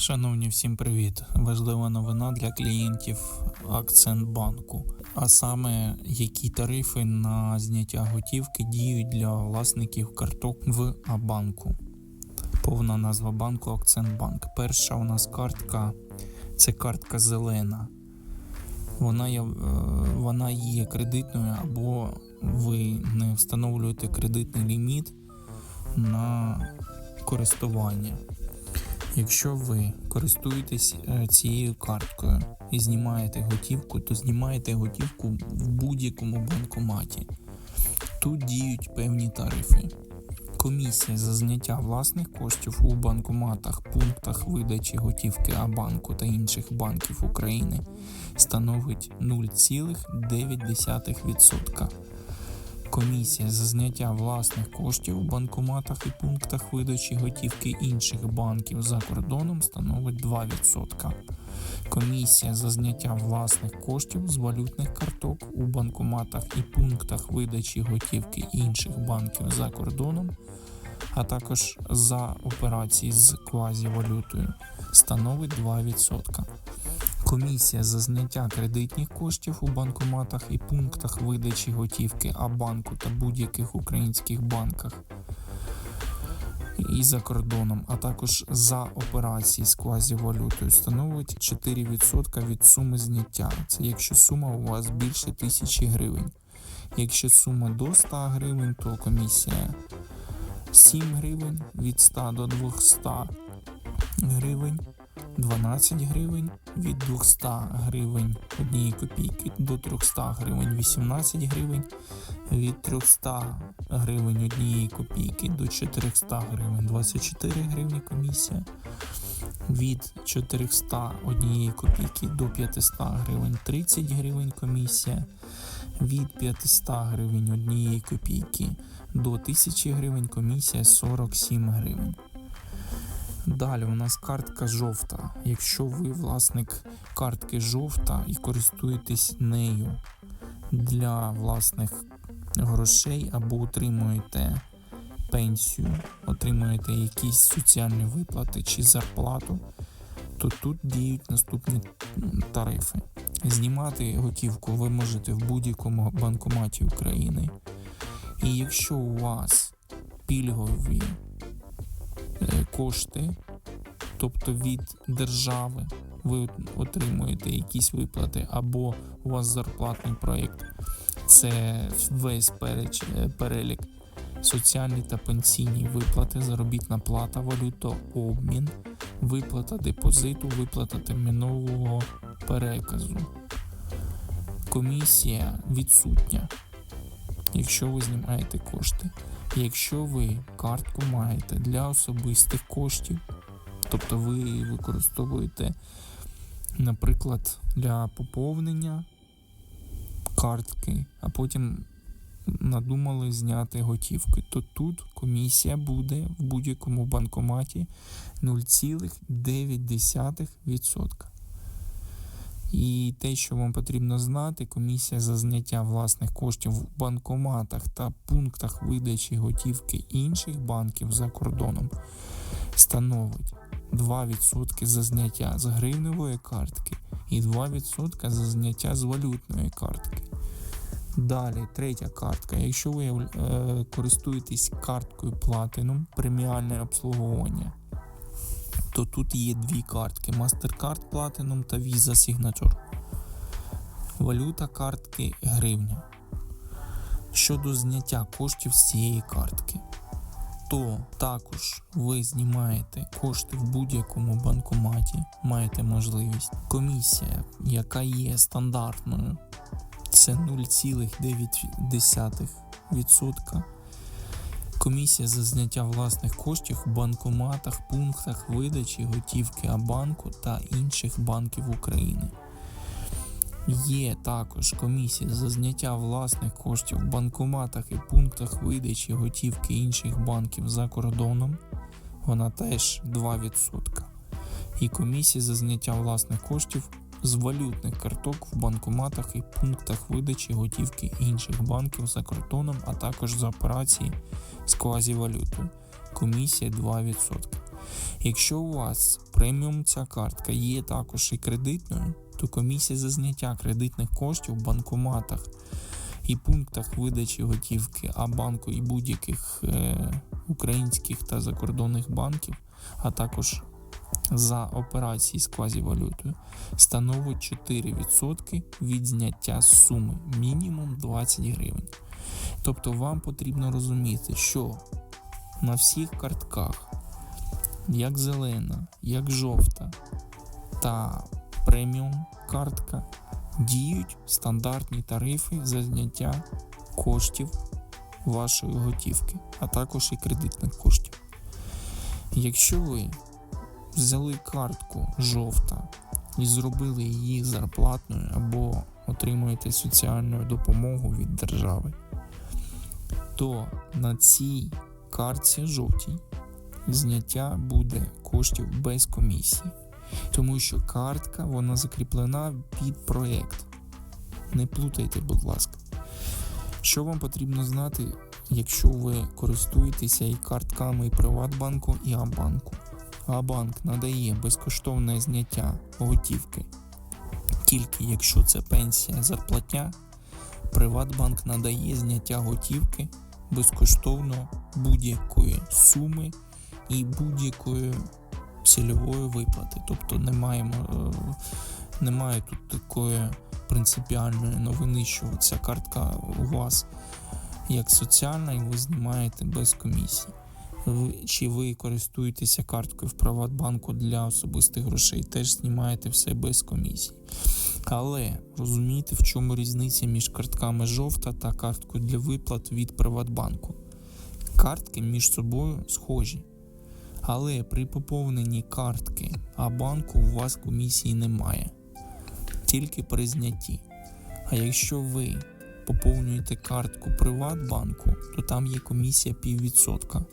Шановні, всім привіт! Важлива новина для клієнтів Акцентбанку. А саме, які тарифи на зняття готівки діють для власників карток в Абанку. Повна назва банку Акцентбанк. Перша у нас картка це картка зелена. Вона є, е, вона є кредитною або ви не встановлюєте кредитний ліміт на користування. Якщо ви користуєтесь е, цією карткою і знімаєте готівку, то знімаєте готівку в будь-якому банкоматі. Тут діють певні тарифи. Комісія за зняття власних коштів у банкоматах, пунктах видачі готівки Абанку та інших банків України становить 0,9%. Комісія за зняття власних коштів у банкоматах і пунктах видачі готівки інших банків за кордоном становить 2%. Комісія за зняття власних коштів з валютних карток у банкоматах і пунктах видачі готівки інших банків за кордоном, а також за операції з квазівалютою становить 2%. Комісія за зняття кредитних коштів у банкоматах і пунктах видачі готівки Абанку та будь-яких українських банках і за кордоном, а також за операції з квазівалютою становить 4% від суми зняття. Це якщо сума у вас більше 1000 гривень. Якщо сума до 100 гривень, то комісія 7 гривень від 100 до 200 гривень. 12 гривень від 200 гривень 1 копійки до 300 гривень 18 гривень, від 300 гривень 1 копійки до 400 гривень 24 гривні комісія, від 401 копійки до 500 гривень 30 гривень комісія, від 500 гривень 1 копійки до 1000 гривень комісія 47 гривень. Далі у нас картка жовта. Якщо ви власник картки жовта і користуєтесь нею для власних грошей або отримуєте пенсію, отримуєте якісь соціальні виплати чи зарплату, то тут діють наступні тарифи. Знімати готівку ви можете в будь-якому банкоматі України. І якщо у вас пільгові кошти, тобто від держави, ви отримуєте якісь виплати, або у вас зарплатний проєкт, це весь е, перелік соціальні та пенсійні виплати, заробітна плата, валютообмін, виплата депозиту, виплата термінового переказу. Комісія відсутня, якщо ви знімаєте кошти. Якщо ви картку маєте для особистих коштів, тобто ви використовуєте, наприклад, для поповнення картки, а потім надумали зняти готівки, то тут комісія буде в будь-якому банкоматі 0,9%. І те, що вам потрібно знати, комісія за зняття власних коштів в банкоматах та пунктах видачі готівки інших банків за кордоном становить 2% за зняття з гривневої картки і 2% за зняття з валютної картки. Далі, третя картка. Якщо ви е, користуєтесь карткою Platinum, преміальне обслуговування то тут є дві картки: MasterCard Platinum та Visa Signature. Валюта картки гривня. Щодо зняття коштів з цієї картки, то також ви знімаєте кошти в будь-якому банкоматі, маєте можливість. Комісія, яка є стандартною, це 0,9%. Комісія за зняття власних коштів в банкоматах, пунктах видачі готівки Абанку та інших банків України. Є також комісія за зняття власних коштів в банкоматах і пунктах видачі готівки інших банків за кордоном. Вона теж 2%. І комісія за зняття власних коштів з валютних карток в банкоматах і пунктах видачі готівки інших банків за кордоном, а також за операції з квазівалютою. Комісія 2%. Якщо у вас преміум ця картка є також і кредитною, то комісія за зняття кредитних коштів в банкоматах і пунктах видачі готівки А-банку і будь-яких е, українських та закордонних банків, а також за операції з квазівалютою, становить 4% від зняття з суми, мінімум 20 гривень. Тобто вам потрібно розуміти, що на всіх картках, як зелена, як жовта та преміум картка, діють стандартні тарифи за зняття коштів вашої готівки, а також і кредитних коштів. Якщо ви взяли картку жовта і зробили її зарплатною або отримуєте соціальну допомогу від держави, то на цій картці жовтій зняття буде коштів без комісії. Тому що картка вона закріплена під проєкт. Не плутайте, будь ласка. Що вам потрібно знати, якщо ви користуєтеся і картками і Приватбанку, і Абанку? Абанк надає безкоштовне зняття готівки тільки якщо це пенсія зарплатня. Приватбанк надає зняття готівки безкоштовно будь-якої суми і будь-якої цільової виплати. Тобто немає, е, немає тут такої принципіальної новини, що ця картка у вас як соціальна, і ви знімаєте без комісії. Чи ви користуєтеся карткою в Приватбанку для особистих грошей, теж знімаєте все без комісії. Але розумієте, в чому різниця між картками жовта та карткою для виплат від Приватбанку? Картки між собою схожі. Але при поповненні картки А-банку у вас комісії немає, тільки при знятті. А якщо ви поповнюєте картку Приватбанку, то там є комісія піввідсотка.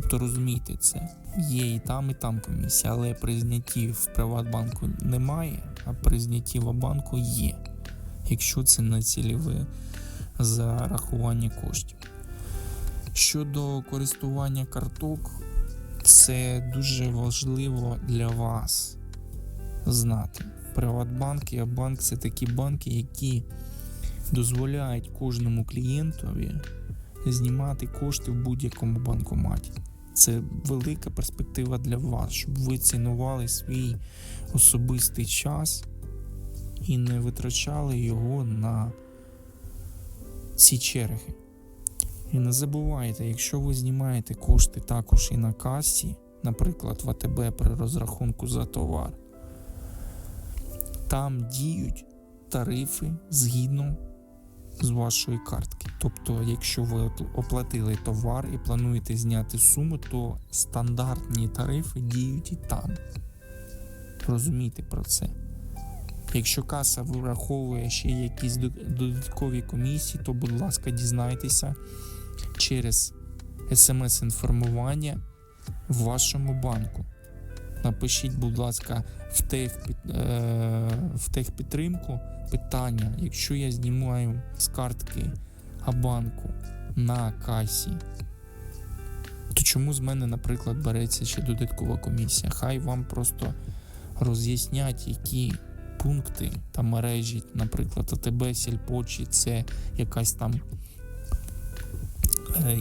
Тобто розумійте це, є і там, і там комісія, але при знятті в Приватбанку немає, а при знятті в банку є, якщо це не цільове зарахування коштів. Щодо користування карток, це дуже важливо для вас знати. Приватбанк і Абанк це такі банки, які дозволяють кожному клієнтові знімати кошти в будь-якому банкоматі. Це велика перспектива для вас, щоб ви цінували свій особистий час і не витрачали його на ці черги. І не забувайте, якщо ви знімаєте кошти також і на касі, наприклад, в АТБ при розрахунку за товар, там діють тарифи згідно з вашої картки. Тобто, якщо ви оплатили товар і плануєте зняти суму, то стандартні тарифи діють і там. Розумійте про це. Якщо каса враховує ще якісь додаткові комісії, то, будь ласка, дізнайтеся через смс-інформування в вашому банку. Напишіть, будь ласка, в, тех, е, в техпідтримку питання, якщо я знімаю з картки Абанку на касі, то чому з мене, наприклад, береться ще додаткова комісія? Хай вам просто роз'яснять, які пункти та мережі, наприклад, АТБ, Сільпо, чи це якась там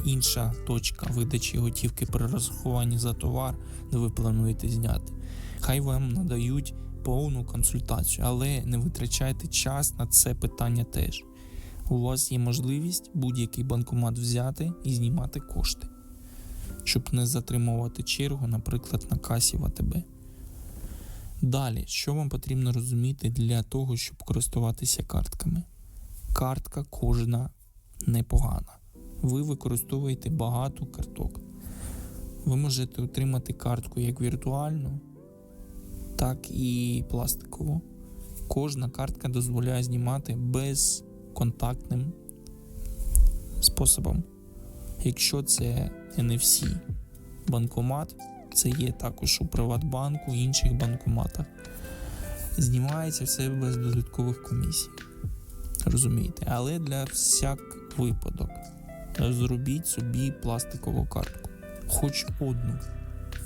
інша точка видачі готівки при розрахуванні за товар, де ви плануєте зняти. Хай вам надають повну консультацію, але не витрачайте час на це питання теж. У вас є можливість будь-який банкомат взяти і знімати кошти, щоб не затримувати чергу, наприклад, на касі в АТБ. Далі, що вам потрібно розуміти для того, щоб користуватися картками? Картка кожна непогана. Ви використовуєте багато карток. Ви можете отримати картку як віртуальну, так і пластикову. Кожна картка дозволяє знімати безконтактним способом. Якщо це NFC банкомат, це є також у Приватбанку і інших банкоматах. Знімається все без додаткових комісій. Розумієте? Але для всяк випадок зробіть собі пластикову картку. Хоч одну.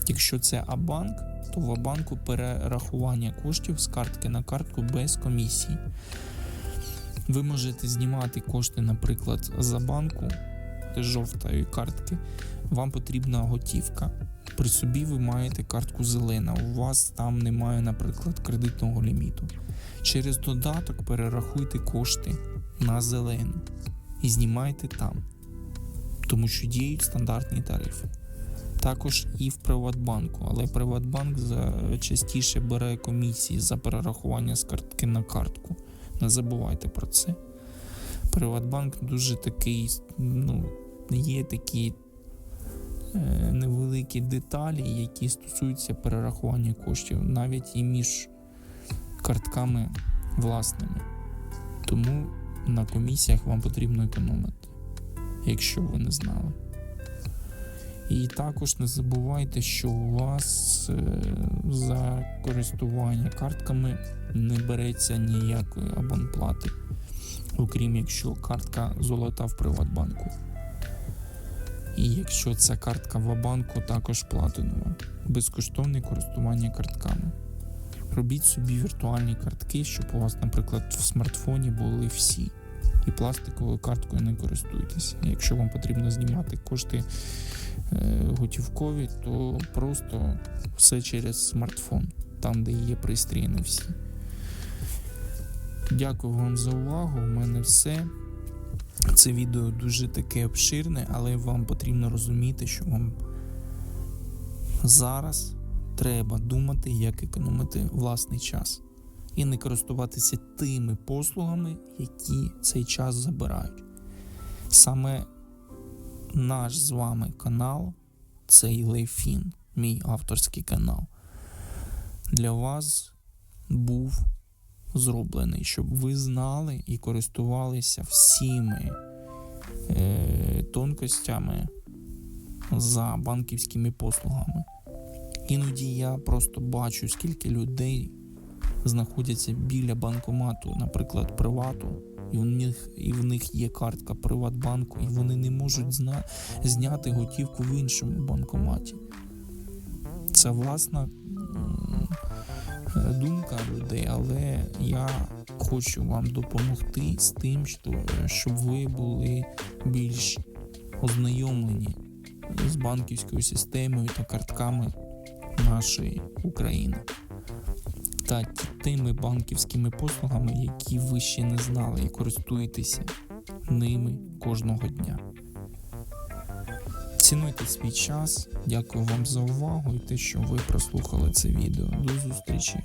Якщо це Абанк, то в Абанку перерахування коштів з картки на картку без комісії. Ви можете знімати кошти, наприклад, за банку з жовтої картки. Вам потрібна готівка. При собі ви маєте картку зелена. У вас там немає, наприклад, кредитного ліміту. Через додаток перерахуйте кошти на зелену і знімайте там, тому що діють стандартні тарифи. Також і в Приватбанку, але Приватбанк частіше бере комісії за перерахування з картки на картку. Не забувайте про це. Приватбанк дуже такий, ну, є такі е, невеликі деталі, які стосуються перерахування коштів, навіть і між картками власними. Тому на комісіях вам потрібно економити, якщо ви не знали. І також не забувайте, що у вас е, за користування картками не береться ніякої абонплати, окрім якщо картка золота в Приватбанку. І якщо ця картка в Абанку, також платинова, безкоштовне користування картками. Робіть собі віртуальні картки, щоб у вас, наприклад, в смартфоні були всі. І пластиковою карткою не користуйтесь. Якщо вам потрібно знімати кошти е, готівкові, то просто все через смартфон, там, де є пристрої не всі. Дякую вам за увагу. У мене все. Це відео дуже таке обширне, але вам потрібно розуміти, що вам зараз треба думати, як економити власний час і не користуватися тими послугами, які цей час забирають. Саме наш з вами канал це Ілейфін, мій авторський канал. Для вас був зроблений, щоб ви знали і користувалися всіми е, тонкостями за банківськими послугами. Іноді я просто бачу, скільки людей знаходяться біля банкомату, наприклад, привату, і в них, і в них є картка Приватбанку, і вони не можуть зна, зняти готівку в іншому банкоматі. Це власна думка людей, але я хочу вам допомогти з тим, що, щоб ви були більш ознайомлені з банківською системою та картками нашої України та тими банківськими послугами, які ви ще не знали і користуєтеся ними кожного дня. Цінуйте свій час. Дякую вам за увагу і те, що ви прослухали це відео. До зустрічі!